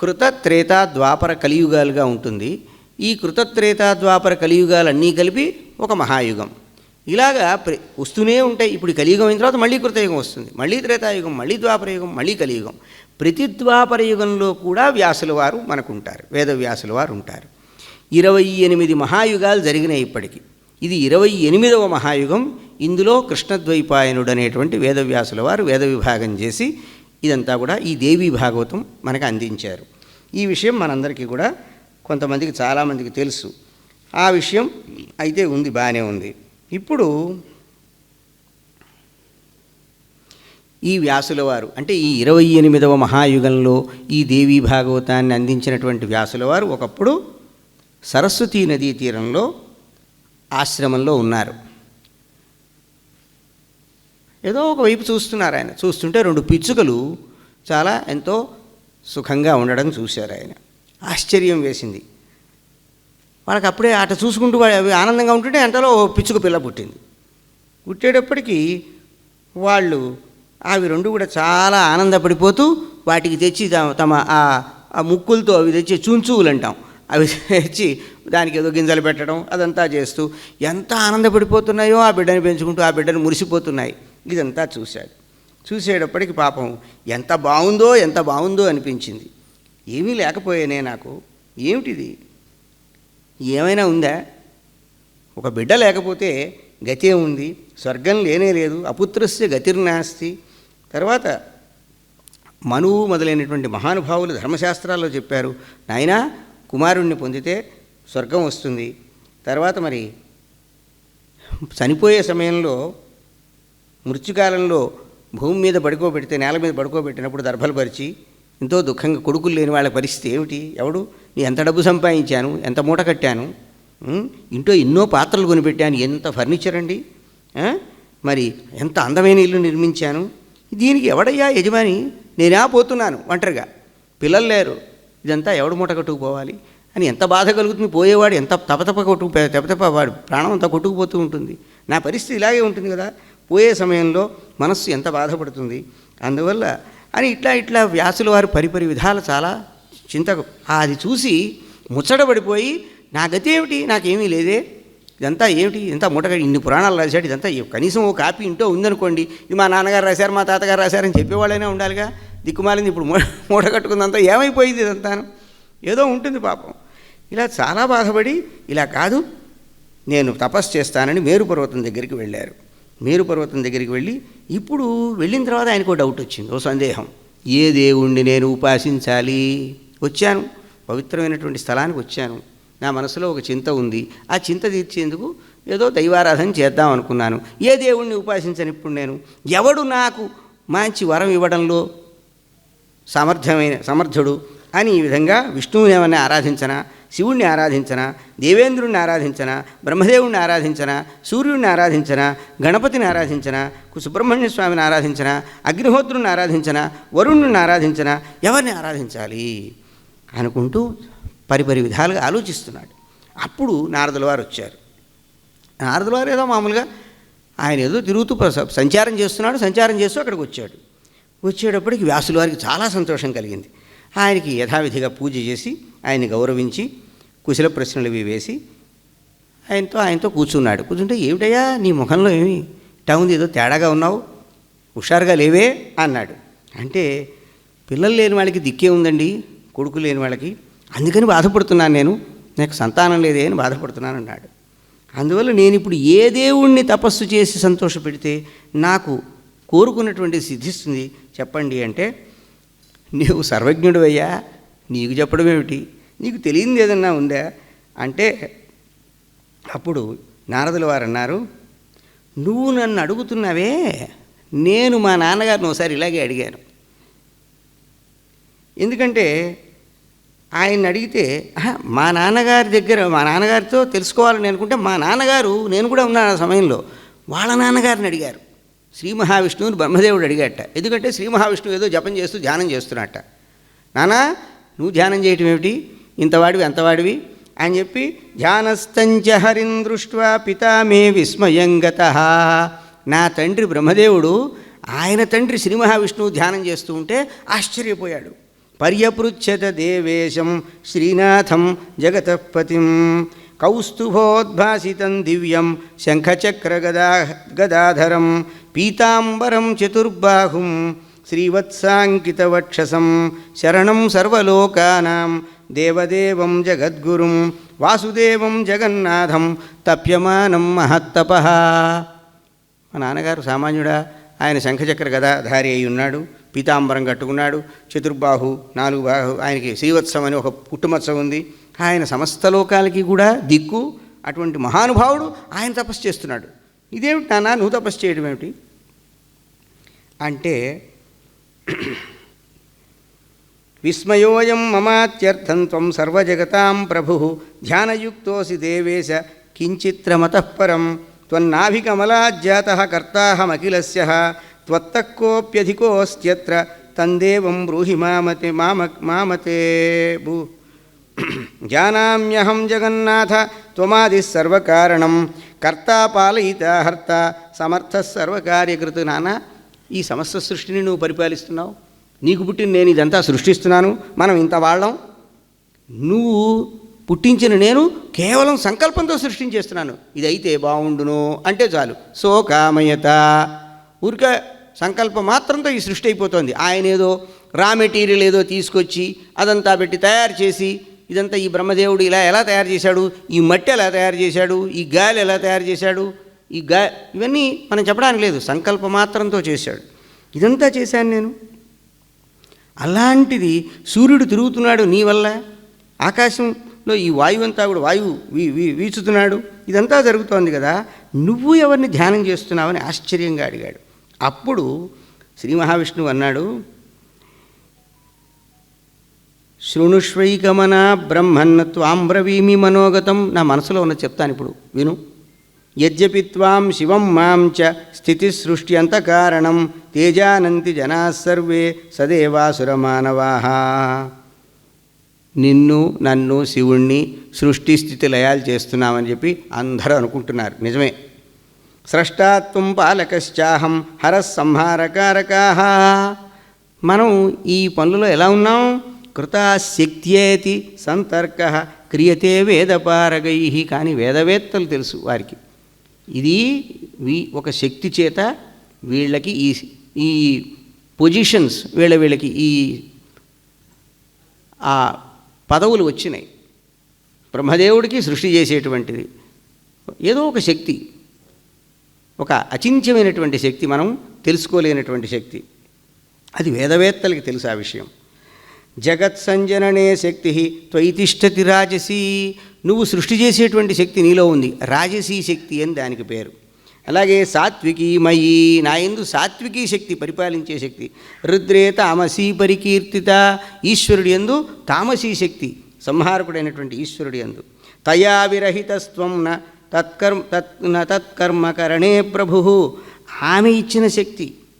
కృత త్రేత ద్వాపర కలియుగాలుగా ఉంటుంది. ఈ కృత త్రేతా ద్వాపర కలియుగాలన్నీ కలిపి ఒక మహాయుగం. ఇలాగా వస్తూనే ఉంటాయి. ఇప్పుడు కలియుగం అయిన తర్వాత మళ్ళీ కృతయుగం వస్తుంది. మళ్ళీ త్రేతాయుగం మళ్ళీ ద్వాపరయుగం మళ్ళీ కలియుగం. ప్రతి ద్వాపర యుగంలో కూడా వ్యాసుల వారు మనకుంటారు. వేదవ్యాసుల వారు ఉంటారు. ఇరవై ఎనిమిది మహాయుగాలు జరిగినాయి ఇప్పటికీ. ఇది ఇరవై ఎనిమిదవ మహాయుగం. ఇందులో కృష్ణద్వైపాయనుడు అనేటువంటి వేదవ్యాసుల వారు వేద విభాగం చేసి ఇదంతా కూడా ఈ దేవీ భాగవతం మనకు అందించారు. ఈ విషయం మనందరికీ కూడా కొంతమందికి చాలామందికి తెలుసు. ఆ విషయం అయితే ఉంది బాగానే ఉంది. ఇప్పుడు ఈ వ్యాసుల వారు అంటే ఈ ఇరవై ఎనిమిదవ మహాయుగంలో ఈ దేవీ భాగవతాన్ని అందించినటువంటి వ్యాసుల వారు ఒకప్పుడు సరస్వతీ నదీ తీరంలో ఆశ్రమంలో ఉన్నారు. ఏదో ఒక వైపు చూస్తున్నారు ఆయన. చూస్తుంటే రెండు పిచ్చుకలు చాలా ఎంతో సుఖంగా ఉండడం చూశారు ఆయన. ఆశ్చర్యం వేసింది. వాళ్ళకి అప్పుడే అట చూసుకుంటూ అవి ఆనందంగా ఉంటుంటే ఎంతలో పిచ్చుక పిల్ల పుట్టింది. పుట్టేటప్పటికీ వాళ్ళు అవి రెండు కూడా చాలా ఆనందపడిపోతూ వాటికి తెచ్చి తమ ఆ ముక్కులతో అవి తెచ్చి చుంచువులు అంటాం. అవి తెచ్చి దానికి ఏదో గింజలు పెట్టడం అదంతా చేస్తూ ఎంత ఆనందపడిపోతున్నాయో ఆ బిడ్డని పెంచుకుంటూ ఆ బిడ్డను మురిసిపోతున్నాయి. ఇదంతా చూశాడు. చూసేటప్పటికి పాపం ఎంత బాగుందో ఎంత బాగుందో అనిపించింది. ఏమీ లేకపోయానే నాకు. ఏమిటిది? ఏమైనా ఉందా? ఒక బిడ్డ లేకపోతే గతే ఉంది. స్వర్గం లేనే లేదు. అపుత్రస్య గతిర్నాస్తి. తర్వాత మనువు మొదలైనటువంటి మహానుభావులు ధర్మశాస్త్రాల్లో చెప్పారు నాయనా కుమారుణ్ణి పొందితే స్వర్గం వస్తుంది. తర్వాత మరి చనిపోయే సమయంలో మృత్యుకాలంలో భూమి మీద పడుకోబెడితే నేల మీద పడుకోబెట్టినప్పుడు దర్భలు పరిచి ఎంతో దుఃఖంగా కొడుకులు లేని వాళ్ళ పరిస్థితి ఏమిటి? ఎవడు? నీ ఎంత డబ్బు సంపాదించాను? ఎంత మూట కట్టాను? ఇంట్లో ఎన్నో పాత్రలు కొనిపెట్టాను? ఎంత ఫర్నిచర్ అండి? మరి ఎంత అందమైన ఇల్లు నిర్మించాను? దీనికి ఎవడయ్యా యజమాని? నేనా పోతున్నాను ఒంటరిగా పిల్లలు లేరు. ఇదంతా ఎవడు మూట కట్టుకుపోవాలి? అని ఎంత బాధ కలుగుతుంది? పోయేవాడు ఎంత తపతప కొట్టుకు తపతప వాడు ప్రాణం అంతా కొట్టుకుపోతూ ఉంటుంది. నా పరిస్థితి ఇలాగే ఉంటుంది కదా? పోయే సమయంలో మనస్సు ఎంత బాధపడుతుంది? అందువల్ల అని ఇట్లా ఇట్లా వ్యాసుల వారు పరిపరి విధాలు చాలా చింతకు. అది చూసి ముచ్చటపడిపోయి నా గతి ఏమిటి? నాకేమీ లేదే. ఇదంతా ఏమిటి? ఇంత మూటగా ఇన్ని పురాణాలు రాశాడు. ఇదంతా కనీసం ఓ కాపీ ఇంటో ఉందనుకోండి. ఇది మా నాన్నగారు రాశారు మా తాతగారు రాశారని చెప్పేవాళ్ళైనా ఉండాలిగా. దిక్కుమాలింది ఇప్పుడు మూట కట్టుకుందంతా ఏమైపోయింది ఇదంతాను ఏదో ఉంటుంది పాపం. ఇలా చాలా బాధపడి ఇలా కాదు నేను తపస్సు చేస్తానని మేరు పర్వతం దగ్గరికి వెళ్ళారు. మేరు పర్వతం దగ్గరికి వెళ్ళి ఇప్పుడు వెళ్ళిన తర్వాత ఆయనకు డౌట్ వచ్చింది ఓ సందేహం. ఏ దేవుణ్ణి నేను ఉపాసించాలి? వచ్చాను. పవిత్రమైనటువంటి స్థలానికి వచ్చాను. నా మనసులో ఒక చింత ఉంది. ఆ చింత తీర్చేందుకు ఏదో దైవారాధన చేద్దాం అనుకున్నాను. ఏ దేవుణ్ణి ఉపాసించను ఇప్పుడు నేను? ఎవడు నాకు మంచి వరం ఇవ్వడంలో సమర్థమైన సమర్థుడు? అని ఈ విధంగా విష్ణువుని ఏమన్నా ఆరాధించనా? శివుణ్ణి ఆరాధించనా? దేవేంద్రుణ్ణి ఆరాధించనా? బ్రహ్మదేవుణ్ణి ఆరాధించనా? సూర్యుడిని ఆరాధించనా? గణపతిని ఆరాధించనా? సుబ్రహ్మణ్య స్వామిని ఆరాధించనా? అగ్నిహోత్రుని ఆరాధించనా? వరుణుని ఆరాధించనా? ఎవరిని ఆరాధించాలి? అనుకుంటూ పరిపరి విధాలుగా ఆలోచిస్తున్నాడు. అప్పుడు నారదుల వారు వచ్చారు. నారదుల వారు ఏదో మామూలుగా ఆయన ఏదో తిరుగుతూ సంచారం చేస్తున్నాడు సంచారం చేస్తూ అక్కడికి వచ్చాడు. వచ్చేటప్పటికి వ్యాసుల వారికి చాలా సంతోషం కలిగింది. ఆయనకి యథావిధిగా పూజ చేసి ఆయన్ని గౌరవించి కుశల ప్రశ్నలు ఇవి వేసి ఆయనతో ఆయనతో కూర్చున్నాడు. కూర్చుంటే ఏమిటయ్యా నీ ముఖంలో ఏమి? టౌన్ ఏదో తేడాగా ఉన్నావు? హుషారుగా లేవే? అన్నాడు. అంటే పిల్లలు లేని వాళ్ళకి దిక్కే ఉందండి కొడుకు లేని వాళ్ళకి. అందుకని బాధపడుతున్నాను నేను. నాకు సంతానం లేదే అని బాధపడుతున్నాను అన్నాడు. అందువల్ల నేను ఇప్పుడు ఏ దేవుణ్ణి తపస్సు చేసి సంతోషపెడితే నాకు కోరుకున్నటువంటి సిద్ధిస్తుంది చెప్పండి అంటే నీవు సర్వజ్ఞుడువయ్యా నీకు చెప్పడం ఏమిటి? నీకు తెలియంది ఏదన్నా ఉందా? అంటే అప్పుడు నారదుల వారు అన్నారు నువ్వు నన్ను అడుగుతున్నావే నేను మా నాన్నగారిని ఒకసారి ఇలాగే అడిగాను. ఎందుకంటే ఆయన అడిగితే మా నాన్నగారి దగ్గర మా నాన్నగారితో తెలుసుకోవాలని అనుకుంటే మా నాన్నగారు నేను కూడా ఉన్నాను ఆ సమయంలో. వాళ్ళ నాన్నగారిని అడిగారు. శ్రీ మహావిష్ణువుని బ్రహ్మదేవుడు అడిగాట ఎందుకంటే శ్రీ మహావిష్ణువు ఏదో జపం చేస్తూ ధ్యానం చేస్తున్నట్ట నానా నువ్వు ధ్యానం చేయటం ఏమిటి? ఇంతవాడివి అంతవాడివి అని చెప్పి ధ్యానస్థంచ హరిం దృష్ట్వా పితామే విస్మయంగత నా తండ్రి బ్రహ్మదేవుడు ఆయన తండ్రి శ్రీ మహావిష్ణువు ధ్యానం చేస్తూ ఉంటే ఆశ్చర్యపోయాడు. పర్యపృచ్ఛత దేవేశం శ్రీనాథం జగతపతిం కౌస్తుభోద్భాసితం దివ్యం శంఖచక్ర గదా గదాధరం పీతాంబరం చతుర్బాహుం శ్రీవత్సాంకితవక్షసం శరణం సర్వలోకానాం దేవదేవం జగద్గురుం వాసుదేవం జగన్నాథం తప్యమానం మహత్తప. మా నాన్నగారు సామాన్యుడా ఆయన శంఖచక్ర గదాధారి అయి ఉన్నాడు పీతాంబరం కట్టుకున్నాడు చతుర్బాహు నాలుగు బాహు ఆయనకి శ్రీవత్సం అని ఒక పుట్టుమత్సం ఉంది. ఆయన సమస్త లోకాలకి కూడా దిక్కు అటువంటి మహానుభావుడు ఆయన తపస్సు చేస్తున్నాడు. ఇదేమిటి నాన్న నువ్వు తపస్సు చేయడం ఏమిటి? అంటే విస్మయోయం మమాత్యర్థం త్వం సర్వజగతాం ప్రభు ధ్యానయుక్తోసి దేవేశ కించిత్రమతఃపరం. త్వన్నాభికమలాజ్జాత కర్తాహమఖిలస్య త్వత్తక్కోప్యధికోస్త్యత్ర తందేవం బ్రూహి మామతే మామ మామతే భూ. జానామ్యహం జగన్నాథ త్వమాది సర్వకారణం. కర్తా పాలయిత హర్త సమర్థ సర్వకార్యకృత్. నానా ఈ సమస్త సృష్టిని నువ్వు పరిపాలిస్తున్నావు? నీకు పుట్టిన నేను ఇదంతా సృష్టిస్తున్నాను. మనం ఇంత వాళ్ళం? నువ్వు పుట్టించిన నేను కేవలం సంకల్పంతో సృష్టించేస్తున్నాను ఇది అయితే బాగుండును అంటే చాలు. సో కామయత. ఊరిక సంకల్పం మాత్రంతో ఈ సృష్టి అయిపోతుంది. ఆయన ఏదో రా మెటీరియల్ ఏదో తీసుకొచ్చి అదంతా పెట్టి తయారు చేసి ఇదంతా ఈ బ్రహ్మదేవుడు ఇలా ఎలా తయారు చేశాడు? ఈ మట్టి ఎలా తయారు చేశాడు? ఈ గాలి ఎలా తయారు చేశాడు? ఈ గా ఇవన్నీ మనం చెప్పడానికి లేదు. సంకల్ప మాత్రంతో చేశాడు. ఇదంతా చేశాను నేను. అలాంటిది సూర్యుడు తిరుగుతున్నాడు నీ వల్ల. ఆకాశంలో ఈ వాయువు అంతా కూడా వాయువు వీచుతున్నాడు. ఇదంతా జరుగుతోంది కదా. నువ్వు ఎవరిని ధ్యానం చేస్తున్నావని ఆశ్చర్యంగా అడిగాడు. అప్పుడు శ్రీ మహావిష్ణువు అన్నాడు శృణుష్వైకమన బ్రహ్మన్న త్వాంబ్రవీమి మనోగతం. నా మనసులో ఉన్న చెప్తాను ఇప్పుడు. విను. యద్యపి త్వాం శివం మాం చ స్థితి సృష్టి అంతకారణం తేజానంతి జనా సర్వే సదేవాసురమానవా. నిన్ను నన్ను శివుణ్ణి సృష్టి స్థితి లయాలు చేస్తున్నామని చెప్పి అందరూ అనుకుంటున్నారు. నిజమే. స్రష్టాత్వం పాలకశ్చాహం హరస్సంహారకారకాహ మనం ఈ పనులలో ఎలా ఉన్నాం? కృతాశక్త్యేతి సంతర్క క్రియతే వేదపారగై. కానీ వేదవేత్తలు తెలుసు వారికి. ఇది వీ ఒక శక్తి చేత వీళ్ళకి ఈ ఈ పొజిషన్స్ వీళ్ళ వీళ్ళకి ఈ ఆ పదవులు వచ్చినాయి. బ్రహ్మదేవుడికి సృష్టి చేసేటువంటిది. ఏదో ఒక శక్తి. ఒక అచింత్యమైనటువంటి శక్తి మనం తెలుసుకోలేనటువంటి శక్తి. అది వేదవేత్తలకి తెలుసు ఆ విషయం. జగత్ సంజననే శక్తి త్వయితిష్టతి రాజసీ నువ్వు సృష్టి చేసేటువంటి శక్తి నీలో ఉంది. రాజసీ శక్తి అని దానికి పేరు. అలాగే సాత్వికీ మయీ నా ఎందు సాత్వికీ శక్తి పరిపాలించే శక్తి. రుద్రే తామసీ పరికీర్తిత ఈశ్వరుడి ఎందు తామసీ శక్తి సంహారకుడైనటువంటి ఈశ్వరుడి ఎందు తయా విరహితస్వం న తత్కర్మ తత్ న తత్కర్మకరణే ప్రభు. ఆమె ఇచ్చిన శక్తి.